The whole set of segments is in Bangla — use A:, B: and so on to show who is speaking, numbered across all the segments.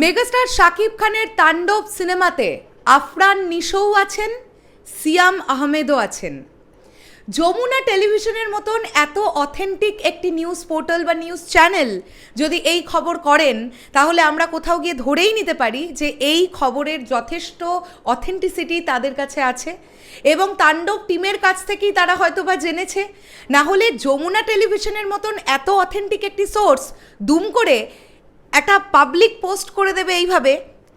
A: মেগাস্টার শাকিব খানের তাণ্ডব সিনেমাতে আফরান নিশোও আছেন, সিয়াম আহমেদও আছেন। যমুনা টেলিভিশনের মতন এত অথেন্টিক একটি নিউজ পোর্টাল বা নিউজ চ্যানেল যদি এই খবর করেন, তাহলে আমরা কোথাও গিয়ে ধরেই নিতে পারি যে এই খবরের যথেষ্ট অথেন্টিসিটি তাদের কাছে আছে এবং তাণ্ডব টিমের কাছ থেকেই তারা হয়তো বা জেনেছে। না হলে যমুনা টেলিভিশনের মতন এত অথেন্টিক একটি সোর্স দুম করে একটা পাবলিক পোস্ট করে দেবে এইভাবে,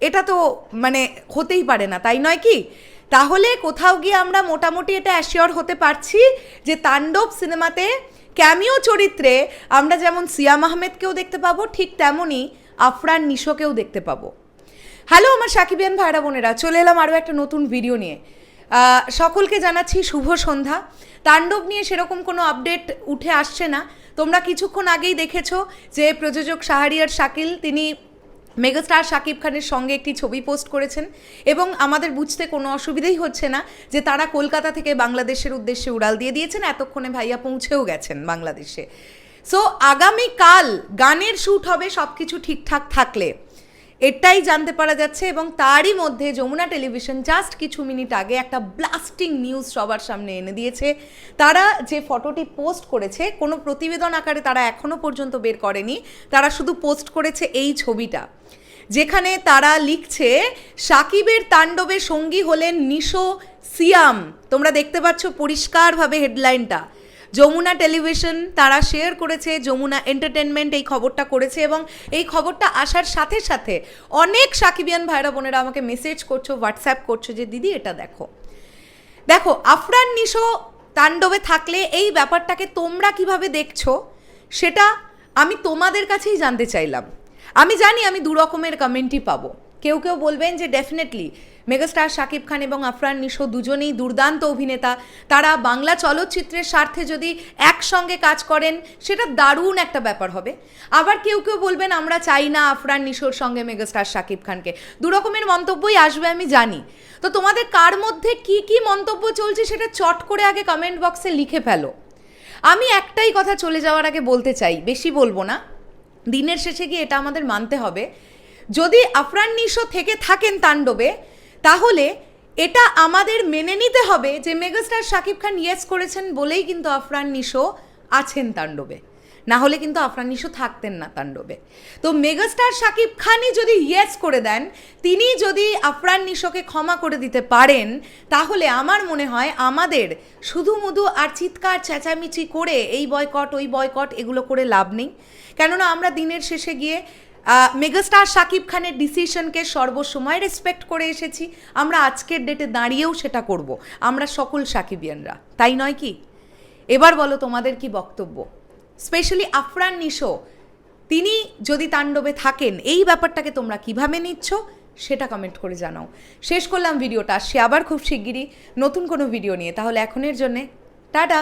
A: এটা তো মানে হতেই পারে না, তাই নয় কি? তাহলে কোথাও গিয়ে আমরা মোটামুটি এটা অ্যাসিওর হতে পারছি যে তাণ্ডব সিনেমাতে ক্যামিও চরিত্রে আমরা যেমন সিয়াম আহমেদকেও দেখতে পাবো, ঠিক তেমনই আফরান নিশোকেও দেখতে পাবো। হ্যালো আমার সাকিবিয়ান ভাইরা বোনেরা, চলে এলাম আরও একটা নতুন ভিডিও নিয়ে। সকলকে জানাচ্ছি শুভ সন্ধ্যা। তাণ্ডব নিয়ে সেরকম কোনো আপডেট উঠে আসছে না। তোমরা কিছুক্ষণ আগেই দেখেছ যে প্রযোজক শাহরিয়ার শাকিল, তিনি মেগাস্টার শাকিব খানের সঙ্গে একটি ছবি পোস্ট করেছেন এবং আমাদের বুঝতে কোনো অসুবিধেই হচ্ছে না যে তারা কলকাতা থেকে বাংলাদেশের উদ্দেশ্যে উড়াল দিয়ে দিয়েছেন। এতক্ষণে ভাইয়া পৌঁছেও গেছেন বাংলাদেশে। সো আগামীকাল গানের শ্যুট হবে সব কিছু ঠিকঠাক থাকলে। এটাই জানতে পারা যাচ্ছে এবং তারই মধ্যে যমুনা টেলিভিশন জাস্ট কিছু মিনিট আগে একটা ব্লাস্টিং নিউজ সবার সামনে এনে দিয়েছে। তারা যে ফটোটি পোস্ট করেছে, কোনো প্রতিবেদন আকারে তারা এখনও পর্যন্ত বের করেনি। তারা শুধু পোস্ট করেছে এই ছবিটা। যেখানে তারা লিখছে, সাকিবের তাণ্ডবে সঙ্গী হলেন নিশো সিয়াম। তোমরা দেখতে পাচ্ছ পরিষ্কারভাবে হেডলাইনটা যমুনা টেলিভিশন তারা শেয়ার করেছে, যমুনা এন্টারটেনমেন্ট এই খবরটা করেছে এবং এই খবরটা আসার সাথে সাথে অনেক সাকিবিয়ান ভাইরা বোনেরা আমাকে মেসেজ করছ হোয়াটসঅ্যাপ করছ যে, দিদি, এটা দেখো। দেখো, আফরান নিশো তাণ্ডবে থাকলে এই ব্যাপারটাকে তোমরা কীভাবে দেখছ, সেটা আমি তোমাদের কাছেই জানতে চাইলাম। আমি জানি আমি দু রকমের কমেন্টই পাবো। কেউ কেউ বলবেন যে ডেফিনেটলি মেগাস্টার শাকিব খান এবং আফরান নিশো দুজনেই দুর্দান্ত অভিনেতা। তারা বাংলা চলচ্চিত্রের স্বার্থে যদি একসঙ্গে কাজ করেন, সেটা দারুণ একটা ব্যাপার হবে। আবার কেউ কেউ বলবেন, আমরা চাই না আফরান নিশোর সঙ্গে মেগাস্টার শাকিব খানকে। দু রকমের মন্তব্যই আসবে, আমি জানি। তো তোমাদের কার মধ্যে কি কি মন্তব্য চলছে সেটা চট করে আগে কমেন্ট বক্সে লিখে ফেলো। আমি একটাই কথা চলে যাওয়ার আগে বলতে চাই, বেশি বলব না। দিনের শেষে গিয়ে এটা আমাদের মানতে হবে। যদি আফরান নিশো থেকে থাকেন তাণ্ডবে, তাহলে এটা আমাদের মেনে নিতে হবে যে মেগাস্টার শাকিব খান ইয়েস করেছেন বলেই কিন্তু আফরান নিশো আছেন তাণ্ডবে। না হলে কিন্তু আফরান নিশো থাকতেন না তাণ্ডবে। তো মেগাস্টার শাকিব খানই যদি ইয়েস করে দেন, তিনি যদি আফরান নিশোকে ক্ষমা করে দিতে পারেন, তাহলে আমার মনে হয় আমাদের শুধু মুধু আর চিৎকার চেঁচামেচি করে এই বয়কট, ওই বয়কট, এগুলো করে লাভ নেই। কেননা আমরা দিনের শেষে গিয়ে মেগাস্টার সাকিব খানের ডিসিশনকে সর্বসময় রেসপেক্ট করে এসেছি। আমরা আজকের ডেটে দাঁড়িয়েও সেটা করব। আমরা সকল সাকিবিয়ানরা, তাই নয় কি? এবার বলো তোমাদের কি বক্তব্য? স্পেশালি আফরান নিশো, তিনি যদি তাণ্ডবে থাকেন, এই ব্যাপারটাকে তোমরা কীভাবে নিচ্ছ সেটা কমেন্ট করে জানাও। শেষ করলাম ভিডিওটা, সে আবার খুব শিগগিরই নতুন কোনো ভিডিও নিয়ে, তাহলে এখনের জন্যে, টাটা!